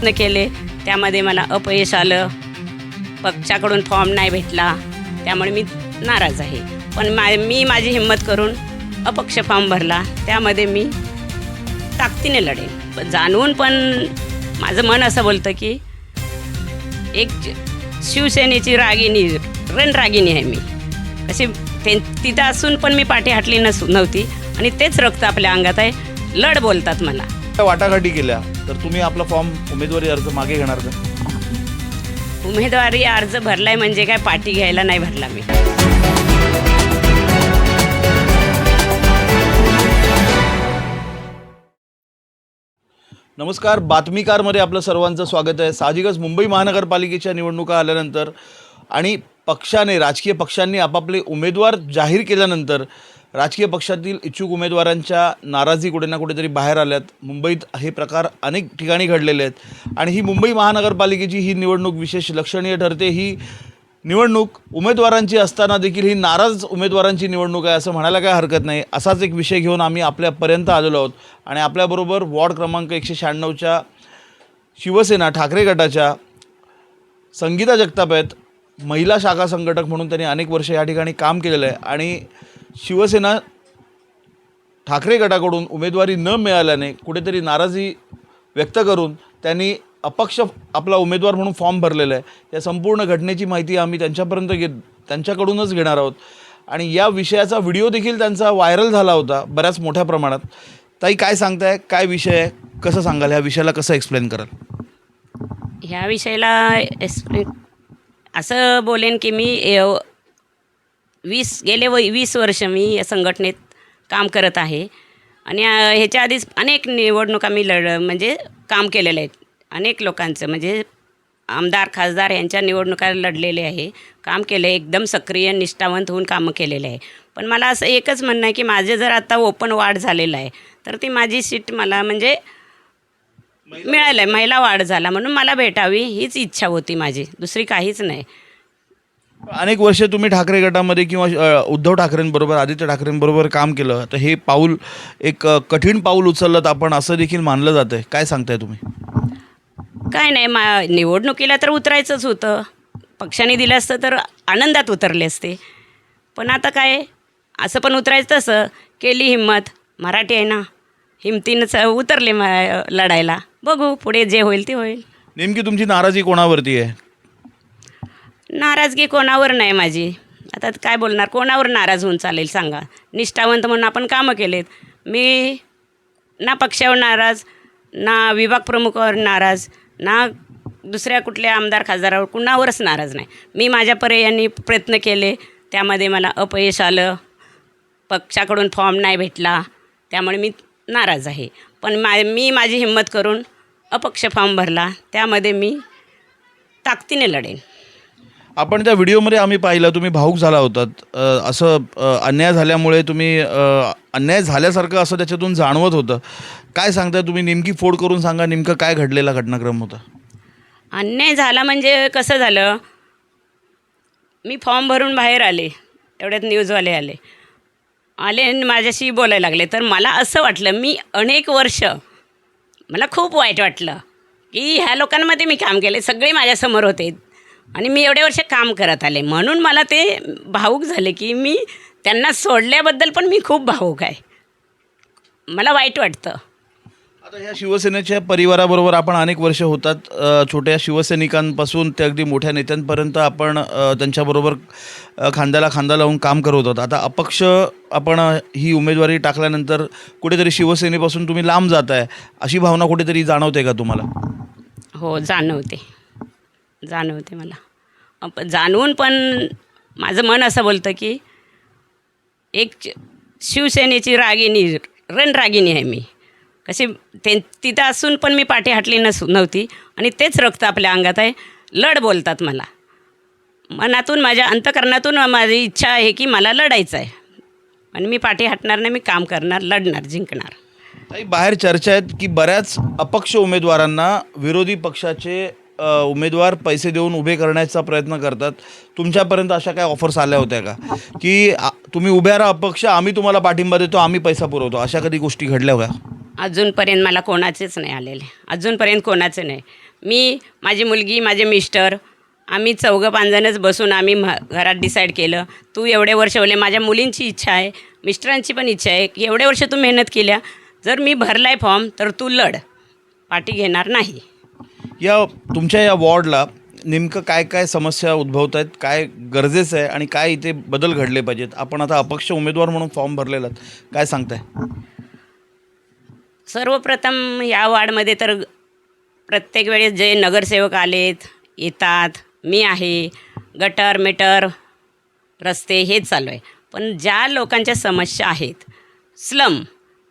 प्रयत्न केले. त्यामध्ये मला अपयश आलं. पक्षाकडून फॉर्म नाही भेटला. त्यामुळे मी नाराज आहे. पण मा मी माझी हिंमत करून अपक्ष फॉर्म भरला. त्यामध्ये मी ताकदीने लढेन. पण जाणून पण माझं मन असं बोलतं की एक शिवसेनेची रागिनी रणरागिणी आहे मी. अशी ते तिथं असून पण मी पाठी हटली नसू नव्हती. आणि तेच रक्त आपल्या अंगात आहे. लढ बोलतात मला. वाटाघाटी केल्या. तर तुम्ही आपला फॉर्म उमेदवारी अर्ज मागे घेणार का? उमेदवारी अर्ज भरलाय म्हणजे काय? पाठी घ्यायला नाही भरला मी. नमस्कार बातमीकारमध्ये आपलं सर्वांचं स्वागत आहे. साहजिकच मुंबई महानगरपालिकेच्या निवडणुका आल्यानंतर आणि पक्षाने राजकीय पक्षांनी आपापले उमेदवार जाहीर केल्यानंतर राजकीय पक्षातील इच्छुक उमेदवारांच्या नाराजी कुठे ना कुठेतरी बाहेर आल्यात. मुंबईत हे प्रकार अनेक ठिकाणी घडलेले आहेत. आणि ही मुंबई महानगरपालिकेची ही निवडणूक विशेष लक्षणीय ठरते. ही निवडणूक उमेदवारांची असताना देखील ही नाराज उमेदवारांची निवडणूक आहे असं म्हणायला काय हरकत नाही. असाच एक विषय घेऊन आम्ही आपल्यापर्यंत आलेलो आहोत. आणि आपल्याबरोबर वॉर्ड क्रमांक एकशे शहाण्णवच्या शिवसेना ठाकरे गटाच्या संगीता जगताप आहेत. महिला शाखा संघटक म्हणून त्यांनी अनेक वर्ष या ठिकाणी काम केलेलं आहे. आणि शिवसेना ठाकरे गटाकडून उमेदवारी न मिळाल्याने कुठेतरी नाराजी व्यक्त करून त्यांनी अपक्ष आपला उमेदवार म्हणून फॉर्म भरलेला आहे. या संपूर्ण घटनेची माहिती आम्ही त्यांच्यापर्यंत घे त्यांच्याकडूनच घेणार आहोत. आणि या विषयाचा व्हिडिओ देखील त्यांचा व्हायरल झाला होता बऱ्याच मोठ्या प्रमाणात. ताई काय सांगताय? काय विषय आहे? कसं सांगाल? ह्या विषयाला कसं एक्सप्लेन कराल? ह्या विषयाला एक्सप्लेन असं बोलेन की मी वीस गेले व वीस वर्ष मी या संघटनेत काम करत आहे. आणि ह्याच्या आधीच अनेक निवडणुका मी लढ म्हणजे काम केलेलं आहे अनेक लोकांचं म्हणजे आमदार खासदार यांच्या निवडणुका लढलेले आहे. काम केलं आहे एकदम सक्रिय निष्ठावंत होऊन कामं केलेले आहे. पण मला असं एकच म्हणणं आहे की माझे जर आता ओपन वाढ झालेलं आहे तर ती माझी सीट मला म्हणजे मिळालं आहे महिला वाढ झाला म्हणून मला भेटावी हीच इच्छा होती माझी. दुसरी काहीच नाही. अनेक वर्ष तुम्ही ठाकरे गटामध्ये किंवा अ, उद्धव ठाकरेंबरोबर आदित्य ठाकरेंबरोबर काम केलं तर हे पाऊल एक अ, कठीण पाऊल उचललं आपण असं देखील मानलं जातं आहे काय सांगताय तुम्ही? काय नाही मा निवडणुकीला तर उतरायचंच होतं. पक्षाने दिलं असतं तर आनंदात उतरले असते. पण आता काय असं पण उतरायचं तसं केली हिंमत मराठी आहे ना हिमतीनंच उतरले मा लढायला. बघू पुढे जे होईल ते होईल. नेमकी तुमची नाराजी कोणावरती आहे? नाराजगी कोणावर नाही माझी. आता काय बोलणार? कोणावर नाराज होऊन चालेल सांगा. निष्ठावंत म्हणून आपण कामं केलेत. मी ना पक्षावर नाराज ना विभाग प्रमुखावर नाराज ना दुसऱ्या कुठल्या आमदार खासदारावर कुणावरच नाराज नाही. मी माझ्या पर्यायांनी प्रयत्न केले. त्यामध्ये मला अपयश आलं. पक्षाकडून फॉर्म नाही भेटला. त्यामुळे मी नाराज आहे. पण मा मी माझी हिंमत करून अपक्ष फॉर्म भरला. त्यामध्ये मी ताकदीने लढेन. आपण त्या व्हिडिओमध्ये आम्ही पाहिलं तुम्ही भाऊक झाला होतात असं अन्याय झाल्यामुळे तुम्ही अन्याय झाल्यासारखं असं त्याच्यातून जाणवत होतं. काय सांगताय तुम्ही? नेमकी फोड करून सांगा नेमकं काय घडलेला घटनाक्रम होता? अन्याय झाला म्हणजे कसं झालं? मी फॉर्म भरून बाहेर आले एवढ्यात न्यूजवाले आले. आले आणि माझ्याशी बोलायला लागले. तर मला असं वाटलं मी अनेक वर्ष मला खूप वाईट वाटलं की ह्या लोकांमध्ये मी काम केले सगळे माझ्यासमोर होते. आणि मी एवढे वर्ष काम करत आले. म्हणून मला ते भाऊक झाले की मी त्यांना सोडल्याबद्दल पण मी खूप भाऊक आहे. मला वाईट वाटतं. आता ह्या शिवसेनेच्या परिवाराबरोबर आपण अनेक वर्ष होतात. अ, छोट्या शिवसैनिकांपासून ते अगदी मोठ्या नेत्यांपर्यंत आपण अ, त्यांच्याबरोबर अ, खांद्याला खांदा लावून काम करत होतात आता अपक्ष आपण अ, ही उमेदवारी टाकल्यानंतर कुठेतरी शिवसेनेपासून तुम्ही लांब जात आहे अशी भावना कुठेतरी जाणवते का तुम्हाला? हो जाणवते. जाणवते मला. अप- जाणवून पण माझं मन असं बोलतं की एक शिवसेनेची रागिणी रणरागिणी आहे मी. कशी ते तिथं असून पण मी पाठी हटली नसू नव्हती. आणि तेच रक्त आपल्या अंगात आहे. लढ बोलतात मला. मनातून माझ्या अंतकरणातून माझी इच्छा आहे की मला लढायचं आहे. आणि मी पाठी हटणार नाही मी काम करणार लढणार जिंकणार. बाहेर चर्चा आहेत की बऱ्याच अपक्ष उमेदवारांना विरोधी पक्षाचे उमेदवार पैसे देऊन उभे करण्याचा प्रयत्न करतात. तुमच्यापर्यंत अशा काय ऑफर्स आल्या होत्या का? की आ, तुम्ही उभ्या राहा अपक्ष आम्ही तुम्हाला पाठिंबा देतो आम्ही पैसा पुरवतो. अशा कधी गोष्टी घडल्या होत्या? अजूनपर्यंत मला कोणाचेच नाही आलेले. अजूनपर्यंत कोणाचे नाही. मी माझी मुलगी माझे मिस्टर आम्ही चौघं पांजणच बसून आम्ही म घरात डिसाईड केलं तू एवढे वर्ष होले माझ्या मुलींची इच्छा आहे मिस्टरांची पण इच्छा आहे की एवढे वर्ष तू मेहनत केल्या जर मी भरला आहे फॉर्म तर तू लढ. पाठी घेणार नाही. या तुमच्या या वॉर्डला नेमकं काय काय समस्या उद्भवत आहेत काय गरजेचं आहे आणि काय इथे बदल घडले पाहिजेत? आपण आता अपक्ष उमेदवार म्हणून फॉर्म भरलेला काय सांगताय? सर्वप्रथम या वार्डमध्ये तर प्रत्येक वेळेस जे नगरसेवक आलेत येतात मी आहे गटर मीटर रस्ते हेच चालू आहे. पण ज्या लोकांच्या समस्या आहेत स्लम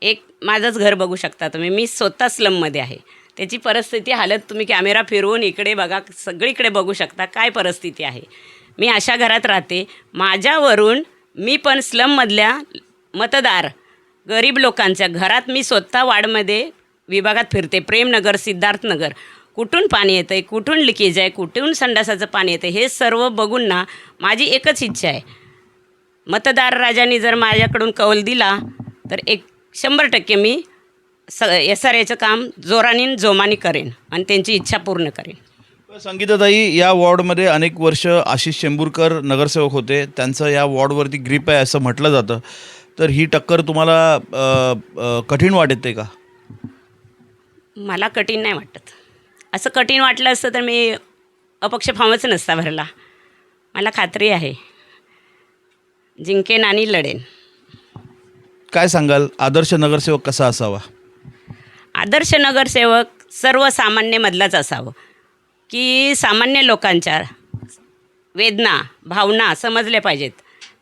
एक माझंच घर बघू शकता तुम्ही मी स्वतः स्लममध्ये आहे. त्याची परिस्थिती हालत तुम्ही कॅमेरा फिरवून इकडे बघा सगळीकडे बघू शकता काय परिस्थिती आहे. मी अशा घरात राहते माझ्यावरून मी पण स्लममधल्या मतदार गरीब लोकांच्या घरात मी स्वतः वार्डमध्ये विभागात फिरते प्रेमनगर सिद्धार्थनगर. कुठून पाणी येतं आहे कुठून लिकेज आहे कुठून संडासाचं पाणी येतं हे सर्व बघून ना माझी एकच इच्छा आहे. मतदार राजांनी जर माझ्याकडून कौल दिला तर एक शंभर टक्के मी स एस आर एचं काम जोराने जोमाने करेन आणि त्यांची इच्छा पूर्ण करेन. संगीताताई या वॉर्डमध्ये अनेक वर्ष आशिष शेंबूरकर नगरसेवक होते. त्यांचं या वॉर्डवरती ग्रीप आहे असं म्हटलं जातं. तर ही टक्कर तुम्हाला अ, अ, कठीण वाटते का? मला कठीण नाही वाटत. असं कठीण वाटलं असतं तर मी अपक्ष फॉर्मच नसता भरला. मला खात्री आहे. जिंकेन आणि लढेन. काय सांगाल? आदर्श नगरसेवक कसा असावा? आदर्श नगरसेवक सर्वसामान्यमधलाच असावं. की सामान्य लोकांच्या वेदना भावना समजल्या पाहिजेत.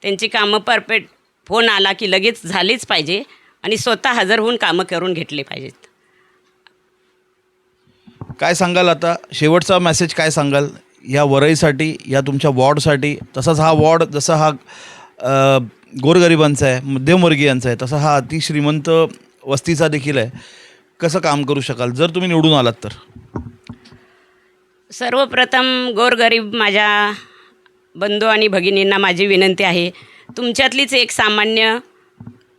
त्यांची कामं परफेक्ट फोन आला की लगेच झालीच पाहिजे आणि स्वतः हजर होऊन कामं करून घेतले पाहिजेत. काय सांगाल आता? शेवटचा मेसेज काय सांगाल? या वरईसाठी या तुमच्या वॉर्डसाठी तसाच हा वॉर्ड जसा हा गोरगरिबांचा आहे मध्यमवर्गीयांचा आहे तसा हा अतिश्रीमंत वस्तीचा देखील आहे. कसं काम करू शकाल? जर तुम्ही निवडून आलात तर. सर्वप्रथम गोरगरीब माझ्या बंधू आणि भगिनींना माझी विनंती आहे तुमच्यातलीच एक सामान्य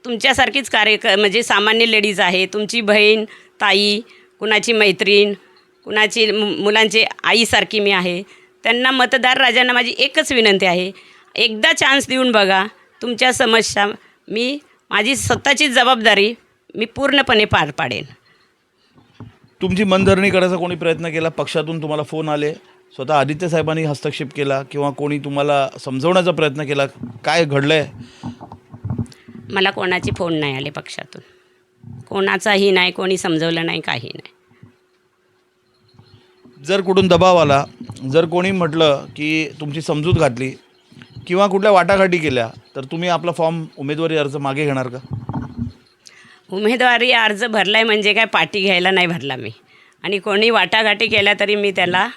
तुमच्यासारखीच कार्यक म्हणजे सामान्य लेडीज आहे तुमची बहीण ताई कुणाची मैत्रीण कुणाची मु मुलांची आईसारखी मी आहे त्यांना मतदार राजांना माझी एकच विनंती आहे एकदा चान्स देऊन बघा तुमच्या समस्या मी माझी स्वतःची जबाबदारी मी पूर्णपणे पार पाडेन. तुमची मनधरणी करायचा कोणी प्रयत्न केला? पक्षातून तुम्हाला फोन आले? स्वतः आदित्य साहेबांनी हस्तक्षेप केला किंवा कोणी तुम्हाला समजवण्याचा प्रयत्न केला? काय घडलं आहे मला कोणाचे फोन नाही आले पक्षातून. कोणाचाही नाही कोणी समजवलं नाही काही नाही. जर कुठून दबाव आला जर कोणी म्हटलं की तुमची समजूत घातली किंवा कुठल्या वाटाघाटी केल्या तर तुम्ही आपला फॉर्म उमेदवारी अर्ज मागे घेणार का? उमेदवारी अर्ज भरला आहे म्हणजे काय पाठी घ्यायला नाही भरला मी. आणि कोणी वाटाघाटी केल्या तरी मी त्याला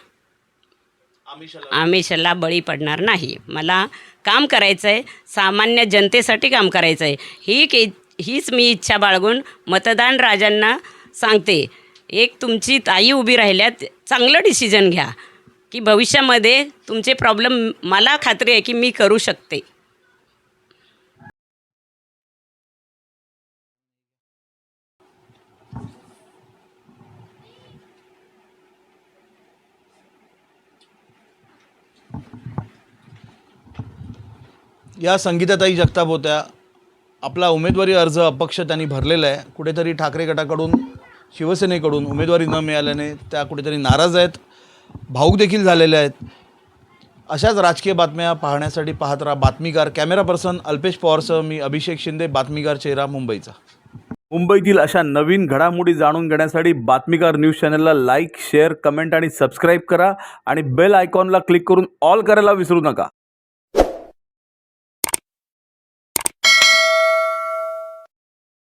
आमिषाला बळी पडणार नाही. मला काम करायचं आहे सामान्य जनतेसाठी काम करायचं आहे ही के हीच मी इच्छा बाळगून मतदान राजांना सांगते. एक तुमची ताई उभी राहिल्यात चांगलं डिसिजन घ्या. की भविष्यामध्ये तुमचे प्रॉब्लेम मला खात्री आहे की मी करू शकते. या संगीताताई जगताप होत्या. आपला उमेदवारी अर्ज अपक्ष त्यांनी भरलेला आहे. कुठेतरी ठाकरे गटाकडून शिवसेनेकडून उमेदवारी न मिळाल्याने त्या कुठेतरी नाराज आहेत. भाऊक देखील झालेल्या आहेत. अशाच राजकीय बातम्या पाहण्यासाठी पाहत राहा बातमीकार कॅमेरा पर्सन अल्पेश पवारसह मी अभिषेक शिंदे बातमीगार चेहरा मुंबईचा. मुंबईतील अशा नवीन घडामोडी जाणून घेण्यासाठी बातमीकार न्यूज चॅनलला लाईक शेअर कमेंट आणि सबस्क्राईब करा आणि बेल आयकॉनला क्लिक करून ऑल करायला विसरू नका.